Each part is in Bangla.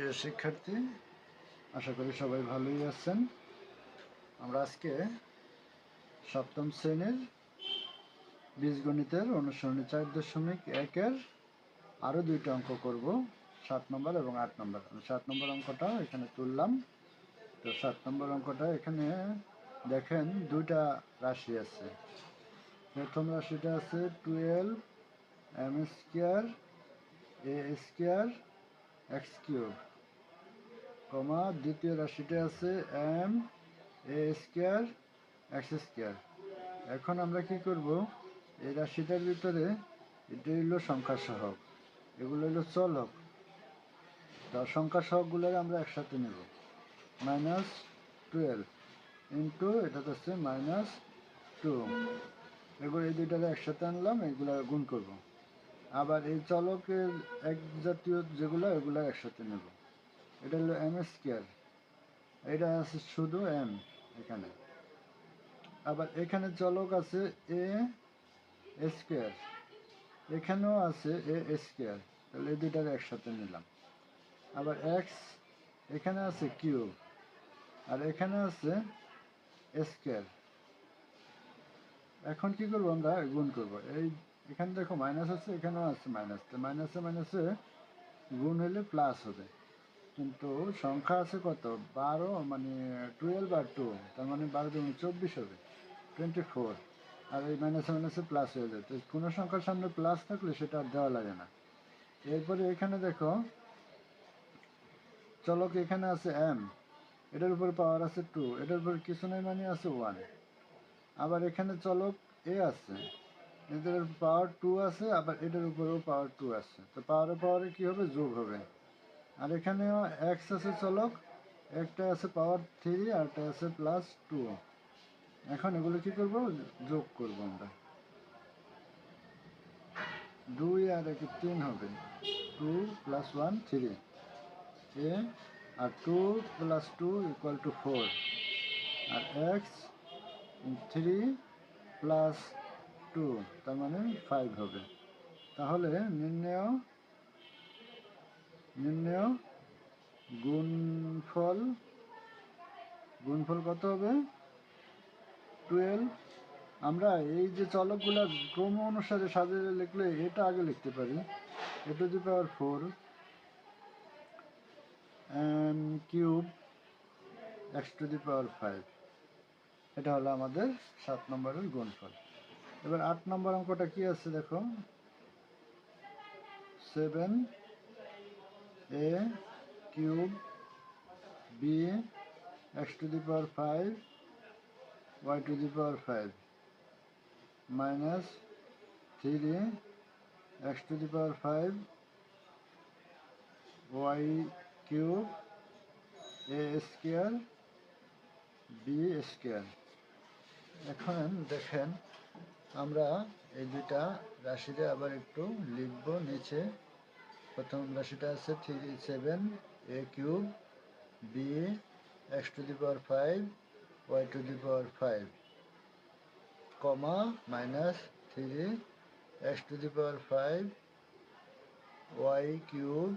প্রিয় শিক্ষার্থী, আশা করি সবাই ভালোই আছেন। আমরা আজকে সপ্তম শ্রেণির বীজগণিতের অনুসরণী চার দশমিক একের আরও দুইটা অঙ্ক করব, সাত নম্বর এবং আট নম্বর। সাত নম্বর অঙ্কটা এখানে তুললাম। তো সাত নম্বর অঙ্কটা এখানে দেখেন দুইটা রাশি আছে। প্রথম রাশিটা আছে twelve, m square, a square, x cube. Comma, দ্বিতীয় রাশিটা আছে m, a square, x square. এখন আমরা কি করব? এই রাশিটার ভিতরে এটা হলো সংখ্যা সহগ এগুলো হলো চলক। তো সংখ্যা সহগগুলোর আমরা একসাথে নেব। মাইনাস টুয়েলভ ইন্টু, এটা হচ্ছে মাইনাস টু। এগুলো এই দুইটাকে একসাথে আনলাম, এগুলো গুণ করব। আবার এই চলকের এক জাতীয় যেগুলো, এগুলো একসাথে নেব। এটা হলো এম স্কোয়ার এটা আছে শুধু এম এখানে। আবার এখানে চলক আছে এ স্কোয়ার এখানেও আছে এ স্কোয়ার তাহলে এই দুইটাকে একসাথে নিলাম। আবার এক্স এখানে আছে কিউ আর এখানে আছে স্কোয়ার এখন কি করব আমরা? গুণ করব। এই এখানে দেখো মাইনাস আছে, এখানেও আছে মাইনাস তো মাইনাসে মাইনাসে গুণ হলে প্লাস হবে। কিন্তু সংখ্যা আছে কত? বারো মানে টুয়েলভ আর টু তার মানে বারো দুগুণ চব্বিশ হবে টোয়েন্টি ফোর আর এই মাইনাসে মাইনাসে প্লাস হয়ে যায়। তো কোনো সংখ্যার সামনে প্লাস থাকলে সেটা আর দেওয়া লাগে না। এরপরে এখানে দেখো, চলক এখানে আছে এম এটার উপর পাওয়ার আছে টু এটার উপর কিছু নেই মানে আছে ওয়ান আবার এখানে চলক এ আছে এদের পাওয়ার টু আছে, আবার এটার উপরেও পাওয়ার টু আছে। তো পাওয়ারে পাওয়ারে কি হবে? যোগ হবে। আর এখানেও এক্স আছে চলক, একটা আছে পাওয়ার থ্রি আর একটা আছে প্লাস টু এখন এগুলো কি করব? যোগ করব আমরা। দুই আর এক তিন হবে। Two plus one three a R two plus two equal to four R x three plus two তার মানে ফাইভ হবে। তাহলে নির্ণয় নির্ণয়, গুণফল গুণফল কত হবে? টুয়েলভ আমরা এই যে চলকগুলা ক্রম অনুসারে সাজিয়ে লিখলে এটা আগে লিখতে পারি। A to the power four cube x to the power five. এটা হলো আমাদের সাত নম্বরের গুণফল। এবার আট নম্বর অঙ্কটা কি আছে দেখো? Seven a cube b x to the power five, y to the power five, minus three x to the power five, y cube a square b square. এখন দেখেন আমরা এই দুইটা রাশিতে আবার একটু লিখব নিচে। প্রথম রাশিটা আছে three seven a cube b x to the power five y to the power five comma minus three x to the power five y cube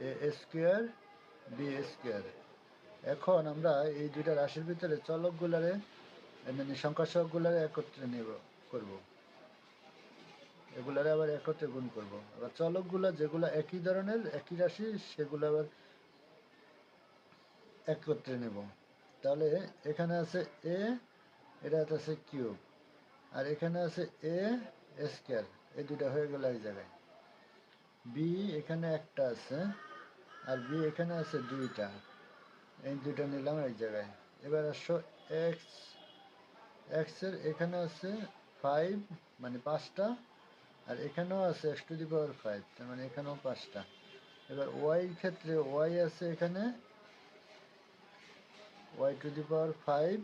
a square b square এখন আমরা এই দুইটা রাশির ভিতরে চলকগুলারে মানে সংখ্যা সহগুলারে একত্রে নেব, করব। এগুলারে আবার একত্রে গুণ করব। আবার চলকগুলা যেগুলো একই ধরনের, একই রাশি, সেগুলো আবার একত্রে নেব। তাহলে এখানে আছে এ এটা আছে কিউব আর এখানে আছে এ স্কোয়ার, এই দুটা হয়ে গেল এক জায়গায়। বি এখানে একটা আছে, আর বি এখানে আছে দুইটা। এই দুইটা নিলাম এক জায়গায়। এবার আসো এক্স এক্সের এখানে আছে ফাইভ মানে পাঁচটা। আর এখানেও আছে x to the power five তার মানে এখানেও পাঁচটা। এবার ওয়াই ক্ষেত্রে, ওয়াই আছে এখানে, y to the power five,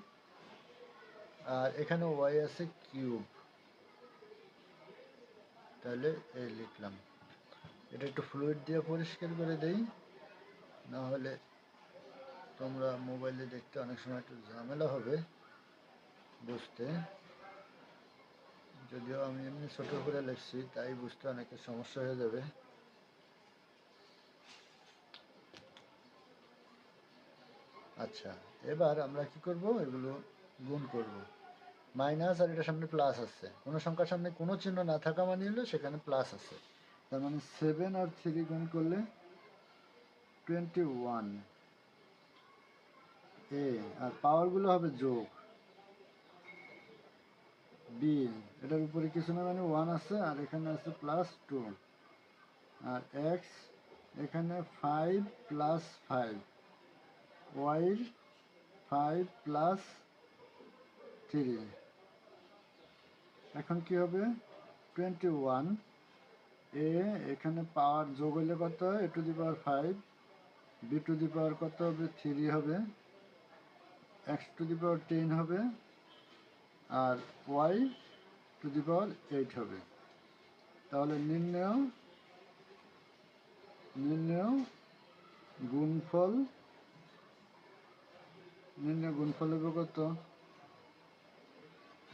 আর এখানে ওয়াই আছে কিউব। তাহলে এই লিখলাম। এটা একটু ফ্লুইড দিয়ে পরিষ্কার করে দেই, না হলে তোমরা মোবাইলে দেখতে অনেক সময় একটু ঝামেলা হবে, বুঝতে। যদিও আমি এমনি ছোট করে লিখছি, তাই বুঝতে অনেকের সমস্যা হয়ে যাবে। আচ্ছা এবার আমরা কি করব? এগুলো গুণ করব। মাইনাস আর এটার সামনে প্লাস আছে। কোনো সংখ্যার সামনে কোনো চিহ্ন না থাকা মানে হলো সেখানে প্লাস আছে। তার মানে সেভেন আর থ্রি গুণ করলে টোয়েন্টি ওয়ান। এ, আর পাওয়ারগুলো হবে যোগ। বি এটার উপরে কিছু না মানে ওয়ান আছে, আর এখানে আছে প্লাস টু আর এক্স এখানে five plus five y five plus three এখন কি হবে? টোয়েন্টি ওয়ান এ এখানে পাওয়ার যোগ হইলে কত a to the power five b to the power কত হবে? থ্রি হবে। X to the power ten হবে। আর y to the power eight হবে। তাহলে নির্ণয় নির্ণয় গুণফল নির্ণয় গুণফল হবে কত?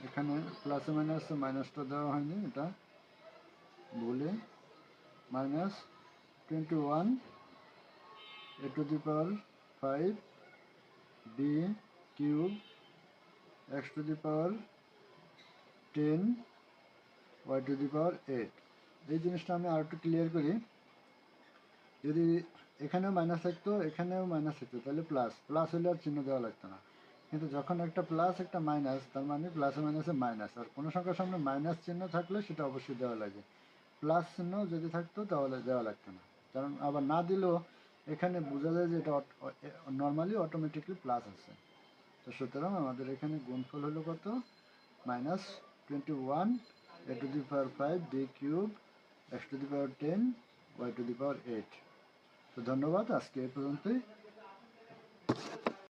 এখানে প্লাসে মাইনাসে মাইনাসটা দেওয়া হয়নি এটা। ভুলে minus twenty one a to the power five b cube x to the power ten y to the power eight এই জিনিসটা আমি আর একটু ক্লিয়ার করি। যদি এখানেও মাইনাস থাকতো, এখানেও মাইনাস থাকতো, তাহলে প্লাস প্লাস হলে আর চিহ্ন দেওয়া লাগতো না। কিন্তু যখন একটা প্লাস একটা মাইনাস তার মানে প্লাসে মাইনাসে মাইনাস আর কোনো সংখ্যার সামনে মাইনাস চিহ্ন থাকলে সেটা অবশ্যই দেওয়া লাগে। প্লাস চিহ্ন যদি থাকতো, তাহলে দেওয়া লাগতো না। কারণ আবার না দিলেও এখানে বোঝা যায় যে এটা নর্মালি অটোমেটিকলি প্লাস আছে। তো সুতরাং আমাদের এখানে গুণফল হলো কত? Minus twenty one, a to the power five, d cube, x to the power ten, y to the power eight. তো ধন্যবাদ, আজকে এই পর্যন্তই।